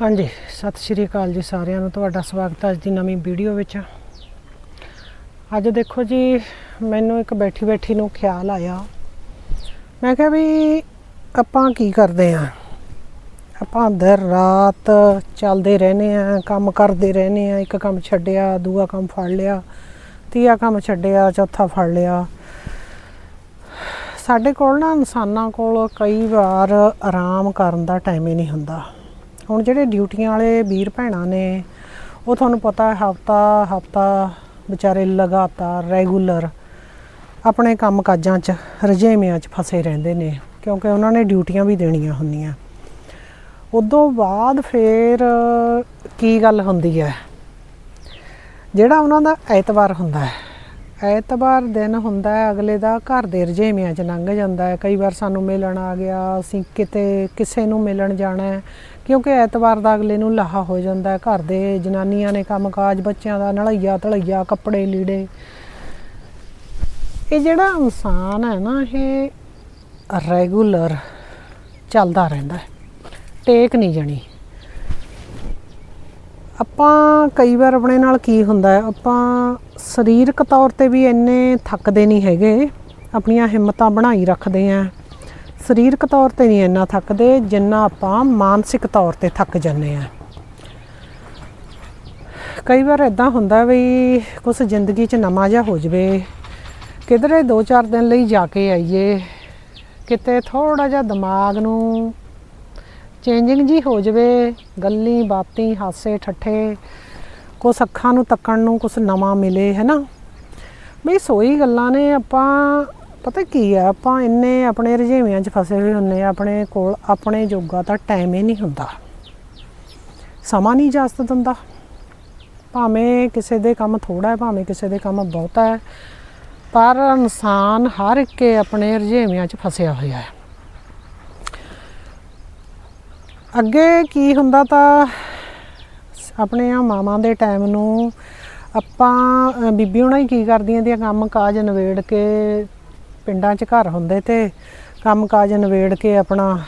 ਹਾਂਜੀ, ਸਤਿ ਸ਼੍ਰੀ ਅਕਾਲ ਜੀ ਸਾਰਿਆਂ ਨੂੰ, ਤੁਹਾਡਾ ਸਵਾਗਤ ਹੈ ਅੱਜ ਦੀ ਨਵੀਂ ਵੀਡੀਓ ਵਿੱਚ। ਅੱਜ ਦੇਖੋ ਜੀ, ਮੈਨੂੰ ਇੱਕ ਬੈਠੀ ਬੈਠੀ ਨੂੰ ਖਿਆਲ ਆਇਆ। ਮੈਂ ਕਿਹਾ ਵੀ ਆਪਾਂ ਕੀ ਕਰਦੇ ਆ ਆਪਾਂ ਅੰਦਰ ਰਾਤ ਚੱਲਦੇ ਰਹਿੰਦੇ ਆ ਕੰਮ ਕਰਦੇ ਰਹਿੰਦੇ ਆ ਇੱਕ ਕੰਮ ਛੱਡਿਆ, ਦੂਆ ਕੰਮ ਫੜ ਲਿਆ, ਤੀਆ ਕੰਮ ਛੱਡਿਆ, ਚੌਥਾ ਫੜ ਲਿਆ। ਸਾਡੇ ਕੋਲ ਨਾ ਇਨਸਾਨਾਂ ਕੋਲ ਕਈ ਵਾਰ ਆਰਾਮ ਕਰਨ ਦਾ ਟਾਈਮ ਹੀ ਨਹੀਂ ਹੁੰਦਾ। ਹੁਣ ਜਿਹੜੇ ਡਿਊਟੀਆਂ ਵਾਲੇ ਵੀਰ ਭੈਣਾਂ ਨੇ, ਉਹ ਤੁਹਾਨੂੰ ਪਤਾ ਹੈ ਹਫਤਾ ਹਫਤਾ ਵਿਚਾਰੇ ਲਗਾਤਾਰ ਰੈਗੂਲਰ ਆਪਣੇ ਕੰਮ ਕਾਜਾਂ 'ਚ ਰਜੇਵਿਆਂ 'ਚ ਫਸੇ ਰਹਿੰਦੇ ਨੇ, ਕਿਉਂਕਿ ਉਹਨਾਂ ਨੇ ਡਿਊਟੀਆਂ ਵੀ ਦੇਣੀਆਂ ਹੁੰਦੀਆਂ। ਉਦੋਂ ਬਾਅਦ ਫਿਰ ਕੀ ਗੱਲ ਹੁੰਦੀ ਹੈ? ਜਿਹੜਾ ਉਹਨਾਂ ਦਾ ਐਤਵਾਰ ਹੁੰਦਾ ਹੈ, ਐਤਵਾਰ ਦਿਨ ਹੁੰਦਾ ਹੈ, ਅਗਲੇ ਦਾ ਘਰ ਦੇ ਰਜੇਵਿਆਂ 'ਚ ਲੰਘ ਜਾਂਦਾ ਹੈ। ਕਈ ਵਾਰ ਸਾਨੂੰ ਮਿਲਣ ਆ ਗਿਆ, ਅਸੀਂ ਕਿਤੇ, ਕਿਸੇ ਨੂੰ ਮਿਲਣ ਜਾਣਾ ਹੈ। ਕਿਉਂਕਿ ਐਤਵਾਰ ਦਾ ਅਗਲੇ ਨੂੰ ਲਾਹਾ ਹੋ ਜਾਂਦਾ ਘਰ ਦੇ ਜਨਾਨੀਆਂ ਨੇ ਕੰਮਕਾਜ, ਬੱਚਿਆਂ ਦਾ ਨਲਈਆ ਧਲਈਆ, ਕੱਪੜੇ ਲੀੜੇ। ਇਹ ਜਿਹੜਾ ਇਨਸਾਨ ਹੈ ਨਾ, ਇਹ ਰੈਗੂਲਰ ਚੱਲਦਾ ਰਹਿੰਦਾ ਹੈ। ਟੇਕ ਨਹੀਂ ਜਣੀ। ਆਪਾਂ ਕਈ ਵਾਰ ਆਪਣੇ ਨਾਲ ਕੀ ਹੁੰਦਾ ਹੈ, ਆਪਾਂ ਸਰੀਰਕ ਤੌਰ ਤੇ ਵੀ ਇੰਨੇ ਥੱਕਦੇ ਨਹੀਂ ਹੈਗੇ। ਆਪਣੀਆਂ ਹਿੰਮਤਾਂ ਬਣਾਈ ਰੱਖਦੇ ਆਂ ਸਰੀਰਕ ਤੌਰ ਤੇ ਨਹੀਂ ਇੰਨਾ ਥੱਕਦੇ ਜਿੰਨਾ ਆਪਾਂ ਮਾਨਸਿਕ ਤੌਰ ਤੇ ਥੱਕ ਜਾਂਦੇ ਆਂ ਕਈ ਵਾਰ ਇਦਾਂ ਹੁੰਦਾ ਵੀ ਕੁਝ ਜ਼ਿੰਦਗੀ 'ਚ ਨਵਾਂ ਜਿਹਾ ਹੋ ਜਵੇ, ਕਿਧਰੇ 2-4 ਦਿਨ ਲਈ ਜਾ ਕੇ ਆਈਏ, ਕਿਤੇ ਥੋੜਾ ਜਿਹਾ ਦਿਮਾਗ ਨੂੰ ਚੇਂਜਿੰਗ ਜੀ ਹੋ ਜਵੇ, ਗੱਲੀ ਬਾਤੀ, ਹਾਸੇ ਠੱਠੇ, ਕੁਛ ਅੱਖਾਂ ਨੂੰ ਤੱਕਣ ਨੂੰ ਕੁਛ ਨਵਾਂ ਮਿਲੇ, ਹੈ ਨਾ? ਬਈ ਸੋਈ ਗੱਲਾਂ ਨੇ ਆਪਾਂ ਪਤਾ ਕੀ ਆ, ਆਪਾਂ ਇੰਨੇ ਆਪਣੇ ਰੁਝੇਵਿਆਂ 'ਚ ਫਸੇ ਹੋਏ ਹੁੰਨੇ ਆ, ਆਪਣੇ ਕੋਲ, ਆਪਣੇ ਜੋਗਾ ਤਾਂ ਟਾਈਮ ਹੀ ਨਹੀਂ ਹੁੰਦਾ। ਸਮਾਂ ਨਹੀਂ ਇਜਾਜ਼ਤ ਦਿੰਦਾ। ਭਾਵੇਂ ਕਿਸੇ ਦੇ ਕੰਮ ਥੋੜਾ ਹੈ, ਭਾਵੇਂ ਕਿਸੇ ਦੇ ਕੰਮ ਬਹੁਤਾ ਹੈ, ਪਰ ਇਨਸਾਨ ਹਰ ਇੱਕ ਆਪਣੇ ਰੁਝੇਵਿਆਂ 'ਚ ਫਸਿਆ ਹੋਇਆ ਹੈ। ਅੱਗੇ ਕੀ ਹੁੰਦਾ ਤਾਂ ਆਪਣੇ ਆ ਮਾਵਾਂ ਦੇ ਟਾਈਮ ਨੂੰ ਆਪਾਂ ਬੀਬੀ ਹੁਣਾਂ ਹੀ ਕੀ ਕਰਦੀਆਂ ਦੀਆਂ ਕੰਮ ਕਾਜ ਨਵੇੜ ਕੇ ਪਿੰਡਾਂ 'ਚ ਘਰ ਹੁੰਦੇ ਤੇ ਕੰਮ ਕਾਜ ਨਵੇੜ ਕੇ ਆਪਣਾ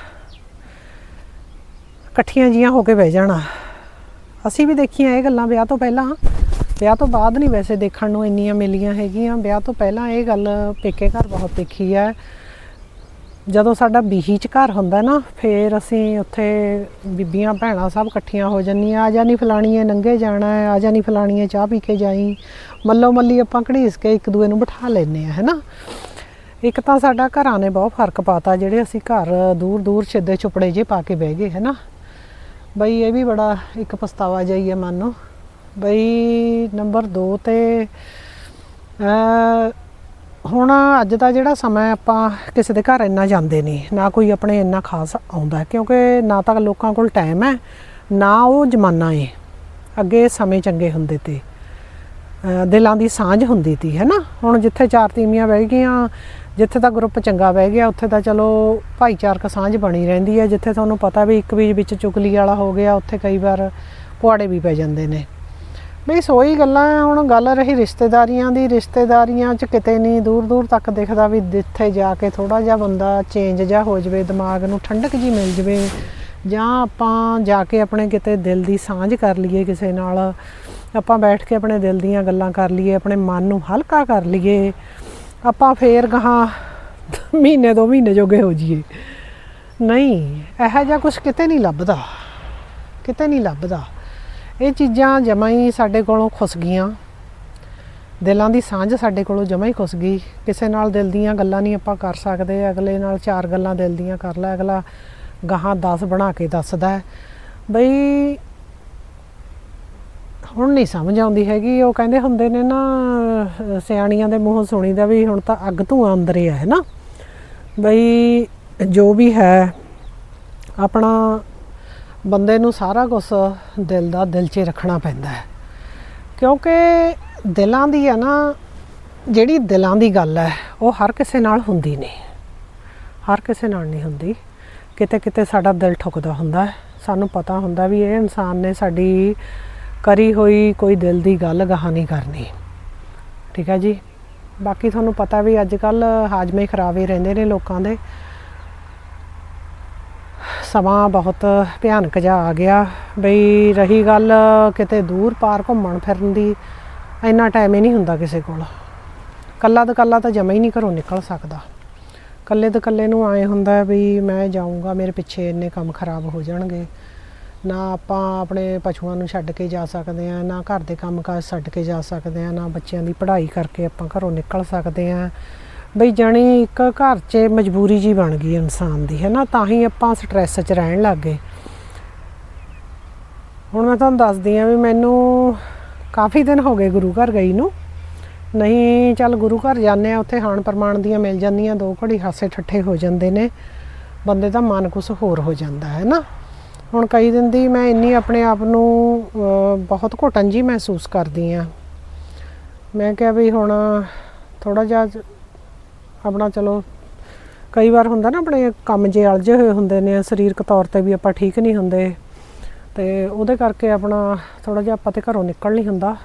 ਇਕੱਠੀਆਂ ਜੀਆਂ ਹੋ ਕੇ ਬਹਿ ਜਾਣਾ। ਅਸੀਂ ਵੀ ਦੇਖੀਆਂ ਇਹ ਗੱਲਾਂ ਵਿਆਹ ਤੋਂ ਪਹਿਲਾਂ। ਵਿਆਹ ਤੋਂ ਬਾਅਦ ਨਹੀਂ ਵੈਸੇ ਦੇਖਣ ਨੂੰ ਇੰਨੀਆਂ ਮਿਲੀਆਂ ਹੈਗੀਆਂ। ਵਿਆਹ ਤੋਂ ਪਹਿਲਾਂ ਇਹ ਗੱਲ ਪੇਕੇ ਘਰ ਬਹੁਤ ਦੇਖੀ ਹੈ। ਜਦੋਂ ਸਾਡਾ ਬੀਹੀ ਚ ਘਰ ਹੁੰਦਾ ਨਾ, ਫੇਰ ਅਸੀਂ ਉੱਥੇ ਬੀਬੀਆਂ ਭੈਣਾਂ ਸਭ ਇਕੱਠੀਆਂ ਹੋ ਜੰਨੀਆਂ ਆ ਜਾ ਨਹੀਂ ਫਲਾਣੀਏ, ਨੰਗੇ ਜਾਣਾ ਹੈ, ਆ ਜਾ ਨਹੀਂ ਫਲਾਣੀਏ, ਚਾਹ ਪੀ ਕੇ ਜਾਈ। ਮੱਲੋ ਮੱਲੀ ਆਪਾਂ ਘੜੀਸ ਕੇ ਇੱਕ ਦੂਏ ਨੂੰ ਬਿਠਾ ਲੈਨੇ ਆ ਹੈਨਾ ਇੱਕ ਤਾਂ ਸਾਡਾ ਘਰਾਂ ਨੇ ਬਹੁਤ ਫ਼ਰਕ ਪਾਤਾ, ਜਿਹੜੇ ਅਸੀਂ ਘਰ ਦੂਰ ਦੂਰ ਛਿੱਦੇ ਛੁਪੜੇ ਜੇ ਪਾ ਕੇ ਬਹਿ ਗਏ, ਹੈ ਨਾ? ਬਈ ਇਹ ਵੀ ਬੜਾ ਇੱਕ ਪਛਤਾਵਾ ਜਾਈ ਹੈ ਮਨ ਨੂੰ। ਬਈ ਨੰਬਰ 2 ਤੇ ਹੁਣ ਅੱਜ ਦਾ ਜਿਹੜਾ ਸਮਾਂ ਆਪਾਂ ਕਿਸੇ ਦੇ ਘਰ ਇੰਨਾ ਜਾਂਦੇ ਨਹੀਂ, ਨਾ ਕੋਈ ਆਪਣੇ ਇੰਨਾ ਖਾਸ ਆਉਂਦਾ, ਕਿਉਂਕਿ ਨਾ ਤਾਂ ਲੋਕਾਂ ਕੋਲ ਟਾਈਮ ਹੈ, ਨਾ ਉਹ ਜ਼ਮਾਨਾ ਹੈ ਅੱਗੇ ਸਮੇਂ ਚੰਗੇ ਹੁੰਦੇ ਤੇ ਦਿਲਾਂ ਦੀ ਸਾਂਝ ਹੁੰਦੀ ਤੀ, ਹੈ ਨਾ? ਹੁਣ ਜਿੱਥੇ ਚਾਰ ਤੀਵੀਆਂ ਬਹਿ ਗਈਆਂ ਜਿੱਥੇ ਤਾਂ ਗਰੁੱਪ ਚੰਗਾ ਬਹਿ ਗਿਆ, ਉੱਥੇ ਤਾਂ ਚਲੋ ਭਾਈਚਾਰਕ ਸਾਂਝ ਬਣੀ ਰਹਿੰਦੀ ਹੈ। ਜਿੱਥੇ ਤੁਹਾਨੂੰ ਪਤਾ ਵੀ ਇੱਕ ਵੀ ਵਿੱਚ ਚੁਗਲੀ ਵਾਲਾ ਹੋ ਗਿਆ, ਉੱਥੇ ਕਈ ਵਾਰ ਪੁਆੜੇ ਵੀ ਪੈ ਜਾਂਦੇ ਨੇ। ਬਈ ਸੋਈ ਗੱਲਾਂ ਹੁਣ ਗੱਲ ਰਹੀ ਰਿਸ਼ਤੇਦਾਰੀਆਂ ਦੀ। ਰਿਸ਼ਤੇਦਾਰੀਆਂ 'ਚ ਕਿਤੇ ਨਹੀਂ ਦੂਰ ਦੂਰ ਤੱਕ ਦਿਖਦਾ ਵੀ ਜਿੱਥੇ ਜਾ ਕੇ ਥੋੜਾ ਜਿਹਾ ਬੰਦਾ ਚੇਂਜ ਜਿਹਾ ਹੋ ਜਵੇ, ਦਿਮਾਗ ਨੂੰ ਠੰਡਕ ਜੀ ਮਿਲ ਜਵੇ। ਜਾਂ ਆਪਾਂ ਜਾ ਕੇ ਆਪਣੇ ਕਿਤੇ ਦਿਲ ਦੀ ਸਾਂਝ ਕਰ ਲਈਏ ਕਿਸੇ ਨਾਲ। ਆਪਾਂ ਬੈਠ ਕੇ ਆਪਣੇ ਦਿਲ ਦੀਆਂ ਗੱਲਾਂ ਕਰ ਲਈਏ, ਆਪਣੇ ਮਨ ਨੂੰ ਹਲਕਾ ਕਰ ਲਈਏ। ਆਪਾਂ ਫੇਰ ਗਾਹਾਂ ਮਹੀਨੇ ਦੋ ਮਹੀਨੇ ਜੋਗੇ ਹੋ ਜਾਈਏ। ਨਹੀਂ, ਇਹੋ ਜਿਹਾ ਕੁਝ ਕਿਤੇ ਨਹੀਂ ਲੱਭਦਾ। ਕਿਤੇ ਨਹੀਂ ਲੱਭਦਾ। ਇਹ ਚੀਜ਼ਾਂ ਜਮਾਂ ਹੀ ਸਾਡੇ ਕੋਲੋਂ ਖੁੱਸ ਗਈਆਂ। ਦਿਲਾਂ ਦੀ ਸਾਂਝ ਸਾਡੇ ਕੋਲੋਂ ਜਮਾਂ ਹੀ ਖੁੱਸ ਗਈ। ਕਿਸੇ ਨਾਲ ਦਿਲ ਦੀਆਂ ਗੱਲਾਂ ਨਹੀਂ ਆਪਾਂ ਕਰ ਸਕਦੇ। ਅਗਲੇ ਨਾਲ ਚਾਰ ਗੱਲਾਂ ਦਿਲ ਦੀਆਂ ਕਰ ਲੈ। ਅਗਲਾ ਗਾਹਾਂ 10 ਬਣਾ ਕੇ ਦੱਸਦਾ। ਬਈ ਹੁਣ ਨਹੀਂ ਸਮਝ ਆਉਂਦੀ ਹੈਗੀ। ਉਹ ਕਹਿੰਦੇ ਹੁੰਦੇ ਨੇ ਨਾ ਸਿਆਣੀਆਂ ਦੇ ਮੂੰਹੋਂ ਸੁਣੀਦਾ ਵੀ ਹੁਣ ਤਾਂ ਅੱਗ ਧੂਆਂ ਅੰਦਰ ਹੀ ਹੈ ਨਾ? ਬਈ ਜੋ ਵੀ ਹੈ, ਆਪਣਾ ਬੰਦੇ ਨੂੰ ਸਾਰਾ ਕੁਝ ਦਿਲ ਦਾ ਦਿਲ 'ਚ ਰੱਖਣਾ ਪੈਂਦਾ ਹੈ। ਕਿਉਂਕਿ ਦਿਲਾਂ ਦੀ ਹੈ ਨਾ, ਜਿਹੜੀ ਦਿਲਾਂ ਦੀ ਗੱਲ ਹੈ, ਉਹ ਹਰ ਕਿਸੇ ਨਾਲ ਹੁੰਦੀ ਨਹੀਂ। ਹਰ ਕਿਸੇ ਨਾਲ ਨਹੀਂ ਹੁੰਦੀ। ਕਿਤੇ ਕਿਤੇ ਸਾਡਾ ਦਿਲ ਠੁਕਦਾ ਹੁੰਦਾ ਸਾਨੂੰ ਪਤਾ ਹੁੰਦਾ ਵੀ ਇਹ ਇਨਸਾਨ ਨੇ ਸਾਡੀ ਕਰੀ ਹੋਈ ਕੋਈ ਦਿਲ ਦੀ ਗੱਲ ਗਾਹਾਂ ਨਹੀਂ ਕਰਨੀ। ਠੀਕ ਹੈ ਜੀ? ਬਾਕੀ ਤੁਹਾਨੂੰ ਪਤਾ ਵੀ ਅੱਜ ਕੱਲ ਹਾਜਮੇ ਖਰਾਬ ਹੀ ਰਹਿੰਦੇ ਨੇ ਲੋਕਾਂ ਦੇ। ਸਮਾਂ ਬਹੁਤ ਭਿਆਨਕ ਜਿਹਾ ਆ ਗਿਆ। ਬਈ ਰਹੀ ਗੱਲ ਕਿਤੇ ਦੂਰ ਪਾਰ ਘੁੰਮਣ ਫਿਰਨ ਦੀ, ਇੰਨਾ ਟਾਈਮ ਹੀ ਨਹੀਂ ਹੁੰਦਾ ਕਿਸੇ ਕੋਲ। ਕੱਲਾ ਦਾ ਕੱਲਾ ਤਾਂ ਜਮਾ ਹੀ ਨਹੀਂ ਘਰੋਂ ਨਿਕਲ ਸਕਦਾ। ਕੱਲੇ ਦੇ ਕੱਲੇ ਨੂੰ ਆਏ ਹੁੰਦਾ ਵੀ ਮੈਂ ਜਾਊਂਗਾ, ਮੇਰੇ ਪਿੱਛੇ ਇੰਨੇ ਕੰਮ ਖਰਾਬ ਹੋ ਜਾਣਗੇ। ਨਾ ਆਪਾਂ ਆਪਣੇ ਪਸ਼ੂਆਂ ਨੂੰ ਛੱਡ ਕੇ ਜਾ ਸਕਦੇ ਆ ਨਾ ਘਰ ਦੇ ਕੰਮਕਾਜ ਛੱਡ ਕੇ ਜਾ ਸਕਦੇ ਆ ਨਾ ਬੱਚਿਆਂ ਦੀ ਪੜ੍ਹਾਈ ਕਰਕੇ ਆਪਾਂ ਘਰੋਂ ਨਿਕਲ ਸਕਦੇ ਆ ਬਈ ਜਾਣੀ ਇੱਕ ਘਰ 'ਚ ਮਜਬੂਰੀ ਜੀ ਬਣ ਗਈ ਇਨਸਾਨ ਦੀ, ਹੈ ਨਾ? ਤਾਂ ਹੀ ਆਪਾਂ ਸਟ੍ਰੈਸ 'ਚ ਰਹਿਣ ਲੱਗ ਗਏ। ਹੁਣ ਮੈਂ ਤੁਹਾਨੂੰ ਦੱਸਦੀ ਆ ਵੀ ਮੈਨੂੰ ਕਾਫੀ ਦਿਨ ਹੋ ਗਏ ਗੁਰੂ ਘਰ ਗਈ ਨੂੰ। ਨਹੀਂ, ਚੱਲ ਗੁਰੂ ਘਰ ਜਾਂਦੇ ਆ ਉੱਥੇ ਹਾਣ ਪ੍ਰਮਾਣ ਦੀਆਂ ਮਿਲ ਜਾਂਦੀਆਂ, ਦੋ ਘੜੀ ਹਾਸੇ ਠੱਠੇ ਹੋ ਜਾਂਦੇ ਨੇ। ਬੰਦੇ ਦਾ ਮਨ ਕੁਛ ਹੋਰ ਹੋ ਜਾਂਦਾ, ਹੈ ਨਾ? ਹੁਣ ਕਈ ਦਿਨ ਦੀ ਮੈਂ ਇੰਨੀ ਆਪਣੇ ਆਪ ਨੂੰ ਬਹੁਤ ਘੁਟਨ ਜੀ ਮਹਿਸੂਸ ਕਰਦੀ ਆ। ਮੈਂ ਕਿਹਾ ਵੀ ਹੁਣ ਥੋੜਾ ਜਿਹਾ ਆਪਣਾ ਚਲੋ, ਕਈ ਵਾਰ ਹੁੰਦਾ ਨਾ ਆਪਣੇ ਕੰਮ ਜੇ ਅਲਝੇ ਹੋਏ ਹੁੰਦੇ ਨੇ, ਸਰੀਰਕ ਤੌਰ ਤੇ ਵੀ ਆਪਾਂ ਠੀਕ ਨਹੀਂ ਹੁੰਦੇ, ਤੇ ਉਹਦੇ ਕਰਕੇ ਆਪਣਾ ਥੋੜਾ ਜਿਹਾ ਆਪਾਂ ਤੇ ਘਰੋਂ ਨਿਕਲ ਨਹੀਂ ਹੁੰਦਾ।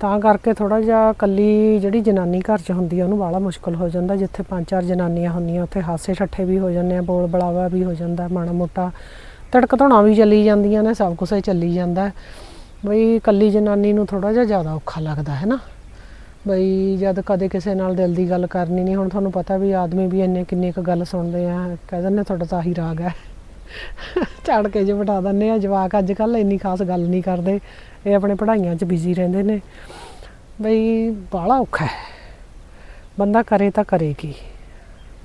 ਤਾਂ ਕਰਕੇ ਥੋੜਾ ਜਿਹਾ ਕੱਲੀ ਜਿਹੜੀ ਜਨਾਨੀ ਘਰ 'ਚ ਹੁੰਦੀ ਆ, ਉਹਨੂੰ ਬਾਹਲਾ ਮੁਸ਼ਕਲ ਹੋ ਜਾਂਦਾ। ਜਿੱਥੇ ਪੰਜ ਚਾਰ ਜਨਾਨੀਆਂ ਹੁੰਦੀਆਂ, ਉੱਥੇ ਹਾਸੇ ਠੱਠੇ ਵੀ ਹੋ ਜਾਂਦੇ ਆ ਬੋਲ ਬਲਾਵਾ ਵੀ ਹੋ ਜਾਂਦਾ ਮਾੜਾ ਮੋਟਾ ਤੜਕ ਧੋਣਾ ਵੀ ਚੱਲੀ ਜਾਂਦੀਆਂ ਨੇ, ਸਭ ਕੁਝ ਹੀ ਚੱਲੀ ਜਾਂਦਾ ਬਈ ਕੱਲੀ ਜਨਾਨੀ ਨੂੰ ਥੋੜਾ ਜਿਹਾ ਜ਼ਿਆਦਾ ਔਖਾ ਲੱਗਦਾ ਹੈ ਨਾ। ਬਈ ਜਦ ਕਦੇ ਕਿਸੇ ਨਾਲ ਦਿਲ ਦੀ ਗੱਲ ਕਰਨੀ ਨਹੀਂ, ਹੁਣ ਤੁਹਾਨੂੰ ਪਤਾ ਵੀ ਆਦਮੀ ਵੀ ਇੰਨੇ ਕਿੰਨੇ ਕੁ ਗੱਲ ਸੁਣਦੇ ਆ, ਕਹਿ ਦਿੰਦੇ ਤੁਹਾਡਾ ਤਾਂ ਆਹੀ ਰਾਗ ਹੈ। ਝਾੜ ਕੇ ਜੇ ਬਿਠਾ ਦਿੰਦੇ ਆ, ਜਵਾਕ ਅੱਜ ਕੱਲ ਇੰਨੀ ਖਾਸ ਗੱਲ ਨਹੀਂ ਕਰਦੇ, ਇਹ ਆਪਣੇ ਪੜ੍ਹਾਈਆਂ 'ਚ ਬਿਜ਼ੀ ਰਹਿੰਦੇ ਨੇ। ਬਈ ਬਾਹਲਾ ਔਖਾ ਹੈ। ਬੰਦਾ ਕਰੇ ਤਾਂ ਕਰੇ ਕੀ।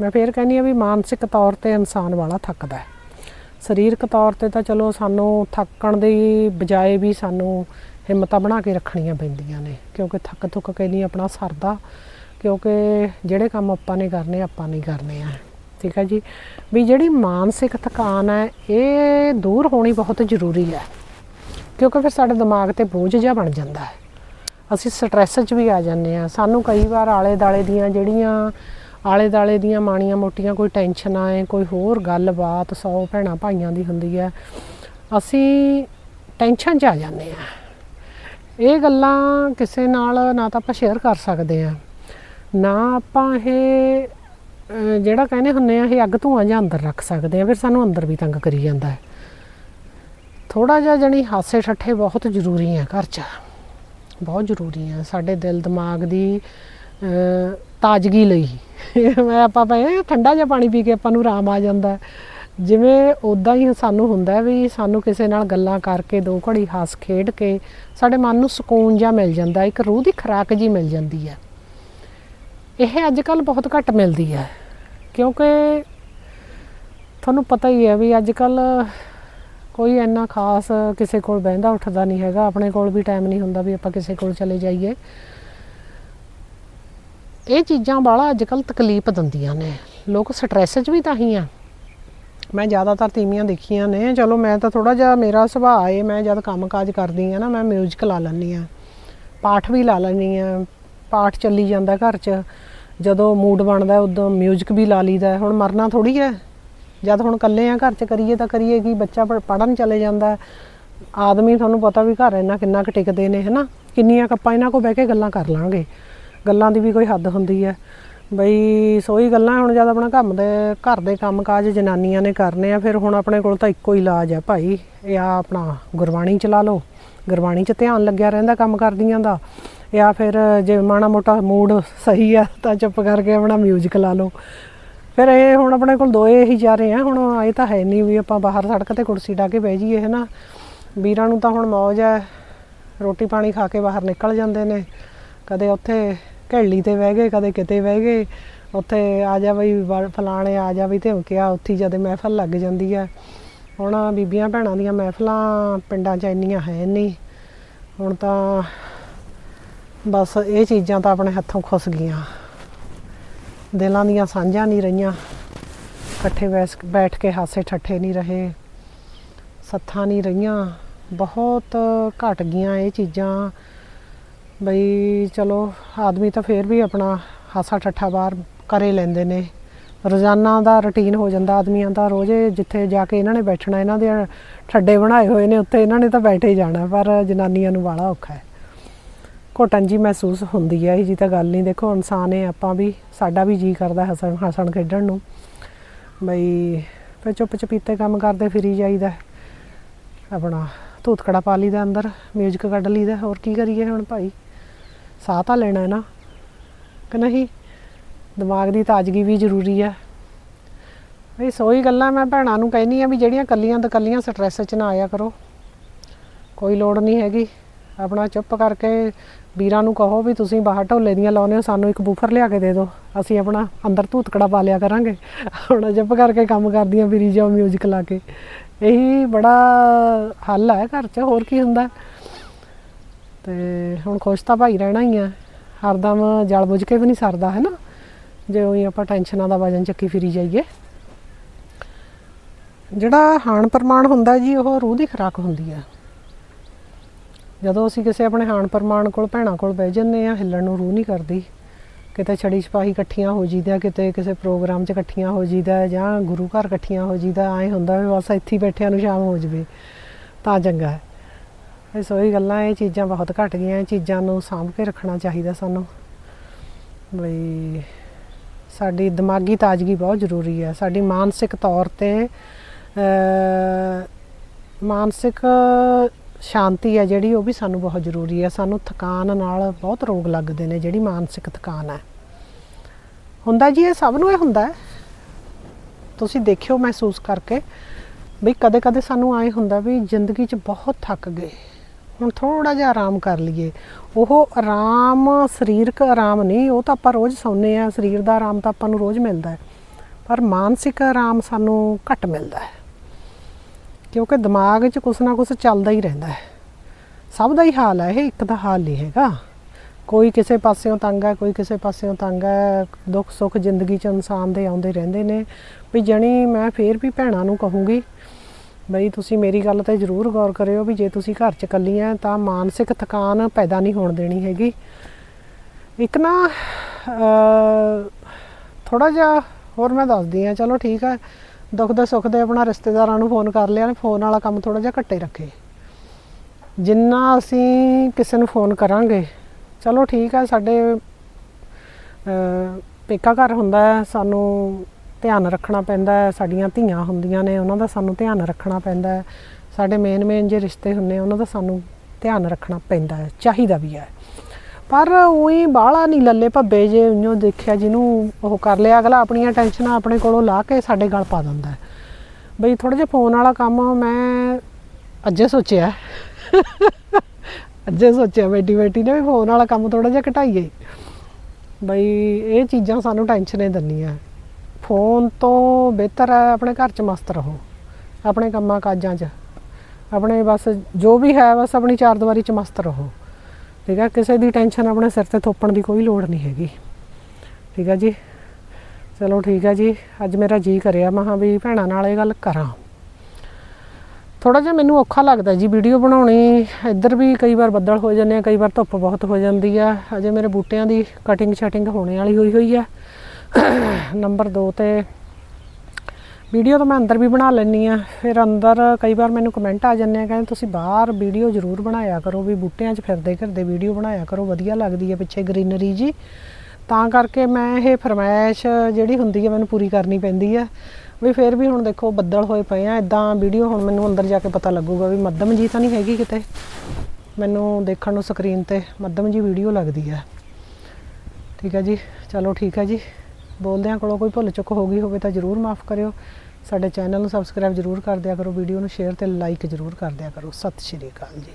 ਮੈਂ ਫੇਰ ਕਹਿੰਦੀ ਆ ਵੀ ਮਾਨਸਿਕ ਤੌਰ ਤੇ ਇਨਸਾਨ ਵਾਲਾ ਥੱਕਦਾ ਹੈ। ਸਰੀਰਕ ਤੌਰ ਤੇ ਤਾਂ ਚਲੋ ਸਾਨੂੰ ਥੱਕਣ ਦੀ ਬਜਾਏ ਵੀ ਸਾਨੂੰ ਹਿੰਮਤਾਂ ਬਣਾ ਕੇ ਰੱਖਣੀਆਂ ਪੈਂਦੀਆਂ ਨੇ, ਕਿਉਂਕਿ ਥੱਕ ਥੁੱਕ ਕੇ ਨਹੀਂ ਆਪਣਾ ਸਰਦਾ, ਕਿਉਂਕਿ ਜਿਹੜੇ ਕੰਮ ਆਪਾਂ ਨੇ ਕਰਨੇ, ਆਪਾਂ ਨਹੀਂ ਕਰਨੇ ਆ। ਠੀਕ ਹੈ ਜੀ? ਵੀ ਜਿਹੜੀ ਮਾਨਸਿਕ ਥਕਾਨ ਹੈ, ਇਹ ਦੂਰ ਹੋਣੀ ਬਹੁਤ ਜ਼ਰੂਰੀ ਹੈ, ਕਿਉਂਕਿ ਫਿਰ ਸਾਡੇ ਦਿਮਾਗ ਤੇ ਬੋਝ ਜਿਹਾ ਬਣ ਜਾਂਦਾ ਹੈ। ਅਸੀਂ ਸਟ੍ਰੈਸ 'ਚ ਵੀ ਆ ਜਾਂਦੇ ਆ ਸਾਨੂੰ ਕਈ ਵਾਰ ਆਲੇ ਦਾਲੇ ਦੀਆਂ ਜਿਹੜੀਆਂ ਆਲੇ ਦਾਲੇ ਦੀਆਂ ਮਾਣੀਆਂ ਮੋਟੀਆਂ ਕੋਈ ਟੈਨਸ਼ਨ ਆਏ, ਕੋਈ ਹੋਰ ਗੱਲਬਾਤ ਸੌ ਭੈਣਾਂ ਭਾਈਆਂ ਦੀ ਹੁੰਦੀ ਹੈ। ਅਸੀਂ ਟੈਨਸ਼ਨ 'ਚ ਆ ਜਾਂਦੇ ਆ ਇਹ ਗੱਲਾਂ ਕਿਸੇ ਨਾਲ ਨਾ ਤਾਂ ਆਪਾਂ ਸ਼ੇਅਰ ਕਰ ਸਕਦੇ ਆ ਨਾ ਆਪਾਂ ਇਹ ਜਿਹੜਾ ਕਹਿੰਦੇ ਹੁੰਨੇ ਆ, ਇਹ ਅੱਗ ਧੂਆਂ ਜਾਂ ਅੰਦਰ ਰੱਖ ਸਕਦੇ ਆ ਫਿਰ ਸਾਨੂੰ ਅੰਦਰ ਵੀ ਤੰਗ ਕਰੀ ਜਾਂਦਾ ਹੈ। ਥੋੜਾ ਜਿਹਾ ਜਣੀ ਹਾਸੇ ਠੱਠੇ ਬਹੁਤ ਜ਼ਰੂਰੀ ਆ ਘਰ 'ਚ। ਬਹੁਤ ਜ਼ਰੂਰੀ ਆ ਸਾਡੇ ਦਿਲ, ਦਿਮਾਗ ਦੀ ਤਾਜ਼ਗੀ ਲਈ। ਮੈਂ ਆਪਾਂ ਪਏ ਠੰਡਾ ਜਿਹਾ ਪਾਣੀ ਪੀ ਕੇ ਆਪਾਂ ਨੂੰ ਆਰਾਮ ਆ ਜਾਂਦਾ ਜਿਵੇਂ ਉਦਾਂ ਹੀ ਸਾਨੂੰ ਹੁੰਦਾ ਵੀ ਸਾਨੂੰ ਕਿਸੇ ਨਾਲ ਗੱਲਾਂ ਕਰਕੇ, ਦੋ ਘੜੀ ਹੱਸ ਖੇਡ ਕੇ ਸਾਡੇ ਮਨ ਨੂੰ ਸਕੂਨ ਜਿਹਾ ਮਿਲ ਜਾਂਦਾ ਇੱਕ ਰੂਹ ਦੀ ਖੁਰਾਕ ਜੀ ਮਿਲ ਜਾਂਦੀ ਹੈ। ਇਹ ਅੱਜ ਕੱਲ ਬਹੁਤ ਘੱਟ ਮਿਲਦੀ ਹੈ। ਕਿਉਂਕਿ ਤੁਹਾਨੂੰ ਪਤਾ ਹੀ ਹੈ ਵੀ ਅੱਜ ਕੱਲ ਕੋਈ ਇੰਨਾ ਖਾਸ ਕਿਸੇ ਕੋਲ ਬਹਿੰਦਾ, ਉੱਠਦਾ ਨਹੀਂ ਹੈਗਾ। ਆਪਣੇ ਕੋਲ ਵੀ ਟਾਈਮ ਨਹੀਂ ਹੁੰਦਾ ਵੀ ਆਪਾਂ ਕਿਸੇ ਕੋਲ ਚਲੇ ਜਾਈਏ। ਇਹ ਚੀਜ਼ਾਂ ਬਾਹਲਾ ਅੱਜ ਕੱਲ ਤਕਲੀਫ ਦਿੰਦੀਆਂ ਨੇ। ਲੋਕ ਸਟ੍ਰੈਸ 'ਚ ਵੀ ਤਾਂ ਹੀ ਆ। ਮੈਂ ਜ਼ਿਆਦਾਤਰ ਤੀਵੀਆਂ ਦੇਖੀਆਂ ਨੇ। ਚਲੋ ਮੈਂ ਤਾਂ ਥੋੜਾ ਜਿਹਾ ਮੇਰਾ ਸੁਭਾਅ ਹੈ ਮੈਂ ਜਦ ਕੰਮਕਾਜ ਕਰਦੀ ਆ ਨਾ, ਮੈਂ ਮਿਊਜ਼ਿਕ ਲਾ ਲੈਂਦੀ ਆ। ਪਾਠ ਵੀ ਲਾ ਲੈਂਦੀ ਆ। ਪਾਠ ਚੱਲੀ ਜਾਂਦਾ ਘਰ 'ਚ। ਜਦੋਂ ਮੂਡ ਬਣਦਾ, ਉਦੋਂ ਮਿਊਜ਼ਿਕ ਵੀ ਲਾ ਲਈਦਾ। ਹੁਣ ਮਰਨਾ ਥੋੜੀ ਹੈ ਜਦ ਹੁਣ ਇਕੱਲੇ ਆ ਘਰ 'ਚ ਕਰੀਏ ਤਾਂ ਕਰੀਏ ਕੀ, ਬੱਚਾ ਪੜਨ ਚਲੇ ਜਾਂਦਾ। ਆਦਮੀ ਤੁਹਾਨੂੰ ਪਤਾ ਵੀ ਘਰ ਇੰਨਾ ਕਿੰਨਾ ਕੁ ਟਿਕਦੇ ਨੇ, ਹਨਾ? ਕਿੰਨੀਆਂ ਕੱਪਾਂ ਇਹਨਾਂ ਕੋਲ ਬਹਿ ਕੇ ਗੱਲਾਂ ਕਰ ਲਾਂਗੇ। ਗੱਲਾਂ ਦੀ ਵੀ ਕੋਈ ਹੱਦ ਹੁੰਦੀ ਹੈ। ਬਈ ਸੋਈ ਗੱਲਾਂ ਹੁਣ ਜਦ ਆਪਣਾ ਕੰਮ ਦੇ, ਘਰ ਦੇ ਕੰਮਕਾਜ ਜਨਾਨੀਆਂ ਨੇ ਕਰਨੇ ਆ, ਫਿਰ ਹੁਣ ਆਪਣੇ ਕੋਲ ਤਾਂ ਇੱਕੋ ਹੀ ਇਲਾਜ ਹੈ ਭਾਈ। ਜਾਂ ਆਪਣਾ ਗੁਰਬਾਣੀ ਚਲਾ ਲਓ। ਗੁਰਬਾਣੀ 'ਚ ਧਿਆਨ ਲੱਗਿਆ ਰਹਿੰਦਾ ਕੰਮ ਕਰਦੀਆਂ ਦਾ। ਜਾਂ ਫਿਰ ਜੇ ਮਾੜਾ ਮੋਟਾ ਮੂਡ ਸਹੀ ਆ, ਤਾਂ ਚੁੱਪ ਕਰਕੇ ਆਪਣਾ ਮਿਊਜ਼ਿਕ ਲਾ ਲਓ। ਫਿਰ ਇਹ ਹੁਣ ਆਪਣੇ ਕੋਲ ਦੋਏ ਹੀ ਜਾ ਰਹੇ ਆ, ਹੁਣ ਇਹ ਤਾਂ ਹੈ ਨਹੀਂ ਵੀ ਆਪਾਂ ਬਾਹਰ ਸੜਕ ਤੇ ਕੁਰਸੀ ਢਾ ਕੇ ਬਹਿ ਜਾਈਏ ਹੈ ਨਾ ਵੀਰਾਂ ਨੂੰ ਤਾਂ ਹੁਣ ਮੌਜ ਹੈ ਰੋਟੀ ਪਾਣੀ ਖਾ ਕੇ ਬਾਹਰ ਨਿਕਲ ਜਾਂਦੇ ਨੇ। ਕਦੇ ਉੱਥੇ ਘੈਲੀ ਤੇ ਬਹਿ ਗਏ, ਕਦੇ ਕਿਤੇ ਬਹਿ ਗਏ। ਉੱਥੇ ਆ ਜਾ ਬਈ, ਵ- ਫਲਾਣੇ ਆ ਜਾ ਵੀ ਧਮਕਿਆ ਉੱਥੇ ਜਦ ਮਹਿਫਲ ਲੱਗ ਜਾਂਦੀ ਹੈ ਹੁਣ ਬੀਬੀਆਂ ਭੈਣਾਂ ਦੀਆਂ ਮਹਿਫਲਾਂ ਪਿੰਡਾਂ 'ਚ ਇੰਨੀਆਂ ਹੈ ਨਹੀਂ ਹੁਣ ਤਾਂ ਬਸ ਇਹ ਚੀਜ਼ਾਂ ਤਾਂ ਆਪਣੇ ਹੱਥੋਂ ਖੁੱਸ ਗਈਆਂ। ਦਿਲਾਂ ਦੀਆਂ ਸਾਂਝਾਂ ਨਹੀਂ ਰਹੀਆਂ। ਇਕੱਠੇ ਬੈਸ, ਬੈਠ ਕੇ ਹਾਸੇ ਠੱਠੇ ਨਹੀਂ ਰਹੇ। ਸੱਥਾਂ ਨਹੀਂ ਰਹੀਆਂ। ਬਹੁਤ ਘਟ ਗਈਆਂ ਇਹ ਚੀਜ਼ਾਂ। ਬਈ ਚਲੋ, ਆਦਮੀ ਤਾਂ ਫੇਰ ਵੀ ਆਪਣਾ ਹਾਸਾ ਠੱਠਾ ਬਾਹਰ ਕਰੇ ਲੈਂਦੇ ਨੇ। ਰੋਜ਼ਾਨਾ ਦਾ ਰੁਟੀਨ ਹੋ ਜਾਂਦਾ, ਆਦਮੀਆਂ ਦਾ ਰੋਜ਼ੇ ਜਿੱਥੇ ਜਾ ਕੇ ਇਹਨਾਂ ਨੇ ਬੈਠਣਾ, ਇਹਨਾਂ ਦੇ ਠੱਡੇ ਬਣਾਏ ਹੋਏ ਨੇ, ਉੱਥੇ ਇਹਨਾਂ ਨੇ ਤਾਂ ਬੈਠੇ ਹੀ ਜਾਣਾ, ਪਰ ਜਨਾਨੀਆਂ ਨੂੰ ਬਾਹਲਾ ਔਖਾ ਹੈ। ਘੁਟਨ ਜੀ ਮਹਿਸੂਸ ਹੁੰਦੀ ਹੈ ਇਹ ਜੀ ਤਾਂ ਗੱਲ ਨਹੀਂ। ਦੇਖੋ, ਇਨਸਾਨ ਹੈ ਆਪਾਂ ਵੀ, ਸਾਡਾ ਵੀ ਜੀ ਕਰਦਾ ਹੱਸਣ, ਹਸਣ ਖੇਡਣ ਨੂੰ। ਬਈ ਫਿਰ ਚੁੱਪ ਚਪੀਤੇ ਕੰਮ ਕਰਦੇ ਫਿਰੀ ਜਾਈਦਾ ਆਪਣਾ ਧੂਤਕੜਾ ਪਾ ਲਈਦਾ ਅੰਦਰ ਮਿਊਜ਼ਿਕ ਕੱਢ ਲਈਦਾ, ਹੋਰ ਕੀ ਕਰੀਏ ਹੁਣ ਭਾਈ? ਸਾਹ ਤਾਂ ਲੈਣਾ ਹੈ ਨਾ। ਕਿ ਨਹੀਂ, ਦਿਮਾਗ ਦੀ ਤਾਜ਼ਗੀ ਵੀ ਜ਼ਰੂਰੀ ਹੈ। ਇਹ ਸੋਈ ਗੱਲਾਂ ਮੈਂ ਭੈਣਾਂ ਨੂੰ ਕਹਿੰਦੀ ਆ ਵੀ ਜਿਹੜੀਆਂ ਕੱਲੀਆਂ ਤੇ ਕੱਲੀਆਂ ਸਟ੍ਰੈਸ 'ਚ ਨਾ ਆਇਆ ਕਰੋ। ਕੋਈ ਲੋੜ ਨਹੀਂ ਹੈਗੀ। ਆਪਣਾ ਚੁੱਪ ਕਰਕੇ ਵੀਰਾਂ ਨੂੰ ਕਹੋ ਵੀ ਤੁਸੀਂ ਬਾਹਰ ਢੋਲੇ ਦੀਆਂ ਲਾਉਨੇ ਹੋ, ਸਾਨੂੰ ਇੱਕ ਬੂਫਰ ਲਿਆ ਕੇ ਦੇ ਦਿਓ। ਅਸੀਂ ਆਪਣਾ ਅੰਦਰ ਧੂਤਕੜਾ ਪਾ ਲਿਆ ਕਰਾਂਗੇ। ਹੁਣ ਚੁੱਪ ਕਰਕੇ ਕੰਮ ਕਰਦੀਆਂ ਵੀਰੀ ਜਾਓ ਮਿਊਜ਼ਿਕ ਲਾ ਕੇ। ਇਹੀ ਬੜਾ ਹੱਲ ਹੈ ਘਰ 'ਚ, ਹੋਰ ਕੀ ਹੁੰਦਾ। ਤੇ ਹੁਣ ਖੁਸ਼ ਤਾਂ ਭਾਈ ਰਹਿਣਾ ਹੀ ਆ। ਹਰਦਮ ਜਲ ਬੁਝ ਕੇ ਵੀ ਨਹੀਂ ਸਰਦਾ, ਹੈ ਨਾ? ਜੇ ਉਹੀ ਆਪਾਂ ਟੈਨਸ਼ਨਾਂ ਦਾ ਵਜਨ ਚੱਕੀ ਫਿਰੀ ਜਾਈਏ। ਜਿਹੜਾ ਹਾਣ ਪ੍ਰਮਾਣ ਹੁੰਦਾ ਜੀ, ਉਹ ਰੂਹ ਦੀ ਖੁਰਾਕ ਹੁੰਦੀ ਆ। ਜਦੋਂ ਅਸੀਂ ਕਿਸੇ ਆਪਣੇ ਹਾਣ ਪ੍ਰਮਾਣ ਕੋਲ, ਭੈਣਾਂ ਕੋਲ ਬਹਿ ਜੰਨੇ ਆ, ਹਿੱਲਣ ਨੂੰ ਰੂਹ ਨਹੀਂ ਕਰਦੀ। ਕਿਤੇ ਛੜੀ ਛਪਾਹੀ ਇਕੱਠੀਆਂ ਹੋ ਜੀਦਾ ਕਿਤੇ ਕਿਸੇ ਪ੍ਰੋਗਰਾਮ 'ਚ ਇਕੱਠੀਆਂ ਹੋ ਜੀਦਾ ਜਾਂ ਗੁਰੂ ਘਰ ਇਕੱਠੀਆਂ ਹੋ ਜੀਦਾ ਐ ਹੁੰਦਾ ਵੀ ਬਸ ਇੱਥੇ ਬੈਠਿਆਂ ਨੂੰ ਸ਼ਾਮ ਹੋ ਜਵੇ। ਤਾਂ ਚੰਗਾ ਹੈ। ਇਹ ਸੋਈ ਗੱਲਾਂ, ਇਹ ਚੀਜ਼ਾਂ ਬਹੁਤ ਘਟ ਗਈਆਂ, ਇਹ ਚੀਜ਼ਾਂ ਨੂੰ ਸਾਂਭ ਕੇ ਰੱਖਣਾ ਚਾਹੀਦਾ ਸਾਨੂੰ। ਬਈ ਸਾਡੀ ਦਿਮਾਗੀ ਤਾਜ਼ਗੀ ਬਹੁਤ ਜ਼ਰੂਰੀ ਹੈ। ਸਾਡੀ ਮਾਨਸਿਕ ਤੌਰ ਤੇ ਮਾਨਸਿਕ ਸ਼ਾਂਤੀ ਹੈ ਜਿਹੜੀ, ਉਹ ਵੀ ਸਾਨੂੰ ਬਹੁਤ ਜ਼ਰੂਰੀ ਹੈ। ਸਾਨੂੰ ਥਕਾਨ ਨਾਲ ਬਹੁਤ ਰੋਗ ਲੱਗਦੇ ਨੇ, ਜਿਹੜੀ ਮਾਨਸਿਕ ਥਕਾਨ ਹੈ। ਹੁੰਦਾ ਜੀ, ਇਹ ਸਭ ਨੂੰ ਇਹ ਹੁੰਦਾ ਹੈ। ਤੁਸੀਂ ਦੇਖਿਓ ਮਹਿਸੂਸ ਕਰਕੇ। ਵੀ ਕਦੇ ਕਦੇ ਸਾਨੂੰ ਆਏ ਹੁੰਦਾ ਵੀ ਜ਼ਿੰਦਗੀ 'ਚ ਬਹੁਤ ਥੱਕ ਗਏ। ਹੁਣ ਥੋੜਾ ਜਿਹਾ ਆਰਾਮ ਕਰ ਲਈਏ। ਉਹ ਆਰਾਮ, ਸਰੀਰਕ ਆਰਾਮ ਨਹੀਂ, ਉਹ ਤਾਂ ਆਪਾਂ ਰੋਜ਼ ਸੌਂਦੇ ਆ ਸਰੀਰ ਦਾ ਆਰਾਮ ਤਾਂ ਆਪਾਂ ਨੂੰ ਰੋਜ਼ ਮਿਲਦਾ ਹੈ। ਪਰ ਮਾਨਸਿਕ ਆਰਾਮ ਸਾਨੂੰ ਘੱਟ ਮਿਲਦਾ ਹੈ। ਕਿਉਂਕਿ ਦਿਮਾਗ 'ਚ ਕੁਛ ਨਾ ਕੁਛ ਚੱਲਦਾ ਹੀ ਰਹਿੰਦਾ ਹੈ। ਸਭ ਦਾ ਹੀ ਹਾਲ ਹੈ, ਇਹ ਇੱਕ ਦਾ ਹਾਲ ਨਹੀਂ ਹੈਗਾ। ਕੋਈ ਕਿਸੇ ਪਾਸਿਓਂ ਤੰਗ ਹੈ, ਕੋਈ ਕਿਸੇ ਪਾਸਿਓਂ ਤੰਗ ਹੈ, ਦੁੱਖ ਸੁੱਖ ਜ਼ਿੰਦਗੀ 'ਚ ਇਨਸਾਨ ਦੇ ਆਉਂਦੇ ਰਹਿੰਦੇ ਨੇ। ਵੀ ਜਣੀ ਮੈਂ ਫੇਰ ਵੀ ਭੈਣਾਂ ਨੂੰ ਕਹੂੰਗੀ ਬਈ ਤੁਸੀਂ ਮੇਰੀ ਗੱਲ ਤੇ ਜ਼ਰੂਰ ਗੌਰ ਕਰਿਓ ਵੀ ਜੇ ਤੁਸੀਂ ਘਰ 'ਚ ਇਕੱਲੀਆਂ ਤਾਂ ਮਾਨਸਿਕ ਥਕਾਨ ਪੈਦਾ ਨਹੀਂ ਹੋਣ ਦੇਣੀ ਹੈਗੀ। ਇੱਕ ਨਾ ਥੋੜਾ ਜਿਹਾ ਹੋਰ ਮੈਂ ਦੱਸਦੀ ਆ, ਚਲੋ ਠੀਕ ਹੈ ਦੁੱਖ ਦੇ ਸੁੱਖ ਦੇ ਆਪਣਾ ਰਿਸ਼ਤੇਦਾਰਾਂ ਨੂੰ ਫੋਨ ਕਰ ਲਿਆ, ਫੋਨ ਵਾਲਾ ਕੰਮ ਥੋੜਾ ਜਿਹਾ ਘੱਟੇ ਰੱਖੇ। ਜਿੰਨਾ ਅਸੀਂ ਕਿਸੇ ਨੂੰ ਫੋਨ ਕਰਾਂਗੇ, ਚਲੋ ਠੀਕ ਹੈ ਸਾਡੇ ਪੇਕਾ ਘਰ ਹੁੰਦਾ ਹੈ ਸਾਨੂੰ ਧਿਆਨ ਰੱਖਣਾ ਪੈਂਦਾ ਹੈ, ਸਾਡੀਆਂ ਧੀਆਂ ਹੁੰਦੀਆਂ ਨੇ, ਉਹਨਾਂ ਦਾ ਸਾਨੂੰ ਧਿਆਨ ਰੱਖਣਾ ਪੈਂਦਾ ਹੈ। ਸਾਡੇ ਮੇਨ ਮੇਨ ਜੇ ਰਿਸ਼ਤੇ ਹੁੰਨੇ ਉਹਨਾਂ ਦਾ ਸਾਨੂੰ ਧਿਆਨ ਰੱਖਣਾ ਪੈਂਦਾ ਹੈ, ਚਾਹੀਦਾ ਵੀ ਹੈ। ਪਰ ਉਹੀ ਬਾਹਲਾ ਨਹੀਂ ਲੱਲੇ ਭੱਬੇ ਜੇ ਉਹਨੂੰ ਦੇਖਿਆ, ਜਿਹਨੂੰ ਉਹ ਕਰ ਲਿਆ, ਅਗਲਾ ਆਪਣੀਆਂ ਟੈਨਸ਼ਨਾਂ ਆਪਣੇ ਕੋਲੋਂ ਲਾ ਕੇ ਸਾਡੇ ਗਲ ਪਾ ਦਿੰਦਾ ਹੈ। ਬਈ ਥੋੜਾ ਜਿਹਾ ਫੋਨ ਵਾਲਾ ਕੰਮ ਮੈਂ ਅੱਜੇ ਸੋਚਿਆ ਅੱਜੇ ਸੋਚਿਆ ਬੇਟੀ ਬੇਟੀ ਨੇ ਵੀ ਫੋਨ ਵਾਲਾ ਕੰਮ ਥੋੜਾ ਜਿਹਾ ਘਟਾਈਏ। ਬਈ ਇਹ ਚੀਜ਼ਾਂ ਸਾਨੂੰ ਟੈਨਸ਼ਨ ਹੀ ਦਿੰਦੀਆਂ ਫੋਨ ਤੋਂ ਬਿਹਤਰ ਹੈ ਆਪਣੇ ਘਰ 'ਚ ਮਸਤ ਰਹੋ, ਆਪਣੇ ਕੰਮਾਂ ਕਾਜਾਂ 'ਚ। ਆਪਣੇ ਬਸ ਜੋ ਵੀ ਹੈ, ਬਸ ਆਪਣੀ ਚਾਰ ਦੀਵਾਰੀ 'ਚ ਮਸਤ ਰਹੋ। ਠੀਕ ਹੈ, ਕਿਸੇ ਦੀ ਟੈਨਸ਼ਨ ਆਪਣੇ ਸਿਰ ਤੇ ਥੋਪਣ ਦੀ ਕੋਈ ਲੋੜ ਨਹੀਂ ਹੈਗੀ। ਠੀਕ ਹੈ ਜੀ? ਚਲੋ ਠੀਕ ਹੈ ਜੀ, ਅੱਜ ਮੇਰਾ ਜੀ ਕਰਿਆ ਮਹਾ ਵੀ ਭੈਣਾਂ ਨਾਲ ਇਹ ਗੱਲ ਕਰਾਂ। ਥੋੜਾ ਜਿਹਾ ਮੈਨੂੰ ਔਖਾ ਲੱਗਦਾ ਜੀ ਵੀਡੀਓ ਬਣਾਉਣੀ। ਇੱਧਰ ਵੀ ਕਈ ਵਾਰ ਬੱਦਲ ਹੋ ਜਾਂਦੇ ਆ, ਕਈ ਵਾਰ ਧੁੱਪ ਬਹੁਤ ਹੋ ਜਾਂਦੀ ਆ। ਅਜੇ ਮੇਰੇ ਬੂਟਿਆਂ ਦੀ ਕਟਿੰਗ ਸ਼ਟਿੰਗ ਹੋਣੇ ਵਾਲੀ ਹੋਈ ਹੋਈ ਆ। ਨੰਬਰ 2 ਤੇ ਵੀਡੀਓ ਤਾਂ ਮੈਂ ਅੰਦਰ ਵੀ ਬਣਾ ਲੈਂਦੀ ਆ ਫਿਰ ਅੰਦਰ ਕਈ ਵਾਰ ਮੈਨੂੰ ਕਮੈਂਟ ਆ ਜਾਂਦੇ ਆ, ਕਹਿੰਦੇ ਤੁਸੀਂ ਬਾਹਰ ਵੀਡੀਓ ਜ਼ਰੂਰ ਬਣਾਇਆ ਕਰੋ ਵੀ ਬੂਟਿਆਂ 'ਚ ਫਿਰਦੇ ਫਿਰਦੇ ਵੀਡੀਓ ਬਣਾਇਆ ਕਰੋ, ਵਧੀਆ ਲੱਗਦੀ ਹੈ ਪਿੱਛੇ ਗ੍ਰੀਨਰੀ ਜੀ। ਤਾਂ ਕਰਕੇ ਮੈਂ ਇਹ ਫਰਮਾਇਸ਼ ਜਿਹੜੀ ਹੁੰਦੀ ਹੈ ਮੈਨੂੰ ਪੂਰੀ ਕਰਨੀ ਪੈਂਦੀ ਹੈ। ਵੀ ਫਿਰ ਵੀ ਹੁਣ ਦੇਖੋ ਬੱਦਲ ਹੋਏ ਪਏ ਆ ਇਦਾਂ ਵੀਡੀਓ ਹੁਣ ਮੈਨੂੰ ਅੰਦਰ ਜਾ ਕੇ ਪਤਾ ਲੱਗੂਗਾ ਵੀ ਮੱਧਮ ਜੀ ਤਾਂ ਨਹੀਂ ਹੈਗੀ ਕਿਤੇ। ਮੈਨੂੰ ਦੇਖਣ ਨੂੰ ਸਕਰੀਨ ਤੇ ਮੱਧਮ ਜੀ ਵੀਡੀਓ ਲੱਗਦੀ ਹੈ। ਠੀਕ ਹੈ ਜੀ, ਚਲੋ ਠੀਕ ਹੈ ਜੀ। ਬੋਲਦਿਆਂ ਕੋਲੋਂ ਕੋਈ ਭੁੱਲ ਚੁੱਕ ਹੋ ਗਈ ਹੋਵੇ ਤਾਂ ਜਰੂਰ ਮਾਫ ਕਰਿਓ। ਸਾਡੇ ਚੈਨਲ ਨੂੰ ਸਬਸਕ੍ਰਾਈਬ ਜਰੂਰ ਕਰ ਦਿਆ ਕਰੋ ਵੀਡੀਓ ਨੂੰ ਸ਼ੇਅਰ ਤੇ ਲਾਈਕ ਜਰੂਰ ਕਰ ਦਿਆ ਕਰੋ। ਸਤਿ ਸ਼੍ਰੀ ਅਕਾਲ ਜੀ।